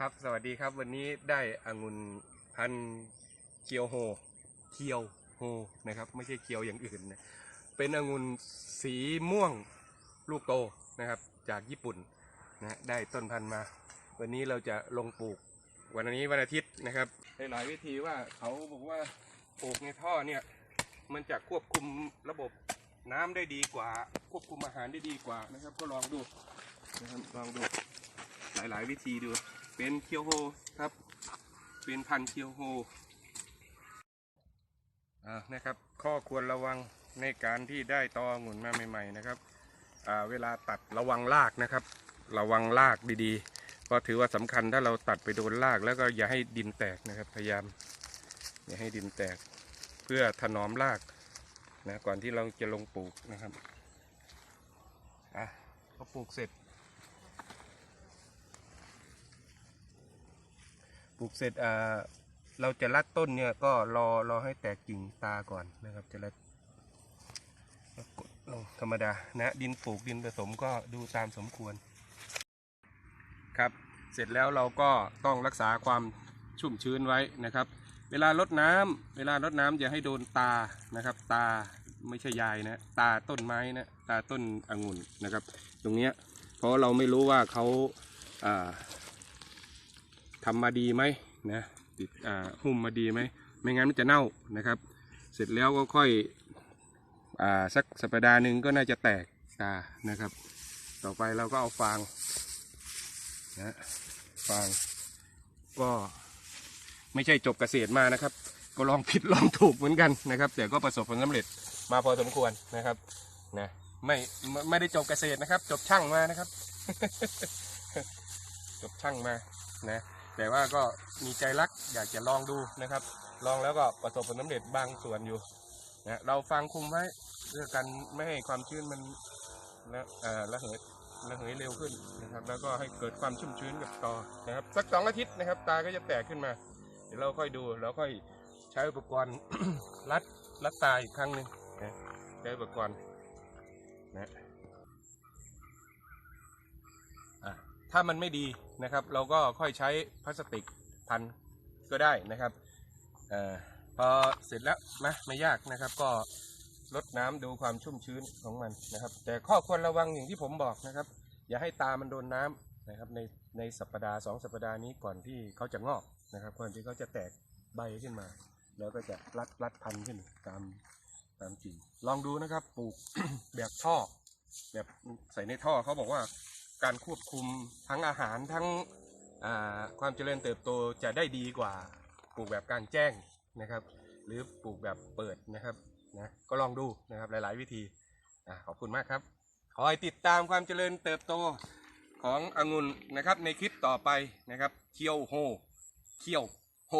ครับ สวัสดีครับ วันนี้ได้องุ่นพันเคียวโฮ เคียวโฮนะครับ ไม่ใช่เคียวอย่างอื่นนะ เป็นองุ่นสีม่วงลูกโตนะครับ จากญี่ปุ่นนะได้ต้นพันธุ์มา วันนี้เราจะลงปลูก วันนี้วันอาทิตย์นะครับหลายวิธีว่าเขาบอกว่าปลูกในท่อเนี่ย มันจะควบคุมระบบน้ำได้ดีกว่า ควบคุมอาหารได้ดีกว่านะครับ ก็ลองดูนะครับลองดูหลาย ๆ วิธีดู เป็นเคียวโฮครับ เป็นพันเคียวโฮอ่านะครับ ข้อควรระวังในการที่ได้ตอองุ่นมาใหม่ๆนะครับอ่าเวลาตัดระวังรากนะครับ ระวังรากดีๆเพราะถือว่าสำคัญถ้าเราตัดไปโดนรากแล้วก็อย่าให้ดินแตกนะครับ พยายามอย่าให้ดินแตก เพื่อถนอมรากนะก่อนที่เราจะลงปลูกนะครับอะพอปลูกเสร็จ ลูกเสร็จอ่าเราจะรัดต้นเนี่ยก็รอรอให้แตกกิ่งตาก่อนนะครับจะรัดแล้วกดลงธรรมดานะดินปลูกดินผสมก็ดูตามสมควร ครับ เสร็จแล้วเราก็ต้องรักษาความชุ่มชื้นไว้นะครับ เวลารดน้ำเวลารดน้ำอย่าให้โดนตานะครับ ตาไม่ใช่ยายนะ ตาต้นไม้นะตาต้นองุ่นนะครับ ตรงเนี้ยเพราะเราไม่รู้ว่าเขาอ่า ทำมาดีไหมนะติดอ่าหุ้มมาดีไหมไม่งั้นมันจะเน่านะครับ เสร็จแล้วก็ค่อยอ่าสักสัปดาห์หนึ่งก็น่าจะแตกตานะครับ ต่อไปเราก็เอาฟางนะฟางก็ไม่ใช่จบเกษตรมานะครับ ก็ลองผิดลองถูกเหมือนกันนะครับ แต่ก็ประสบผลสำเร็จมาพอสมควรนะครับนะไม่ไม่ได้จบเกษตรนะครับ จบช่างมานะครับ จบช่างมานะ แต่ว่าก็มีใจรักอยากจะลองดูนะครับ ลองแล้วก็ประสบผลสำเร็จบางส่วนอยู่นะเราฟังคุมไว้เพื่อกันไม่ให้ความชื้นมันละเออระเหยระเหยเร็วขึ้นนะครับ แล้วก็ให้เกิดความชุ่มชื้นกับตอนะครับสักสองอาทิตย์นะครับ ตาก็จะแตกขึ้นมา เดี๋ยวเราค่อยดูแล้วค่อยใช้อุปกรณ์รัดรัดตาอีกครั้งหนึ่งนะใช้อุปกรณ์นะอะ ถ้ามันไม่ดีนะครับ เราก็ค่อยใช้พลาสติกพันก็ได้นะครับอพอเสร็จแล้วนะไม่ยากนะครับ ก็ลดน้ำดูความชุ่มชื้นของมันนะครับ แต่ข้อควรระวังอย่างที่ผมบอกนะครับ อย่าให้ตามันโดนน้ำนะครับในในสัปดาห์สองสัปดาห์นี้ก่อนที่เขาจะงอกนะครับ ก่อนที่เขาจะแตกใบขึ้นมา แล้วก็จะรัดรัดพันขึ้นตามตามจริง ลองดูนะครับปลูกแบบท่อ แบบใส่ในท่อเขาบอกว่า การควบคุมทั้งอาหารทั้งความเจริญเติบโตจะได้ดีกว่าปลูกแบบกลางแจ้งนะครับ หรือปลูกแบบเปิดนะครับนะก็ลองดูนะครับหลาย ๆ วิธีอะขอบคุณมากครับคอยติดตามความเจริญเติบโตขององุ่นนะครับในคลิปต่อไปนะครับเคียวโฮเคียวโฮ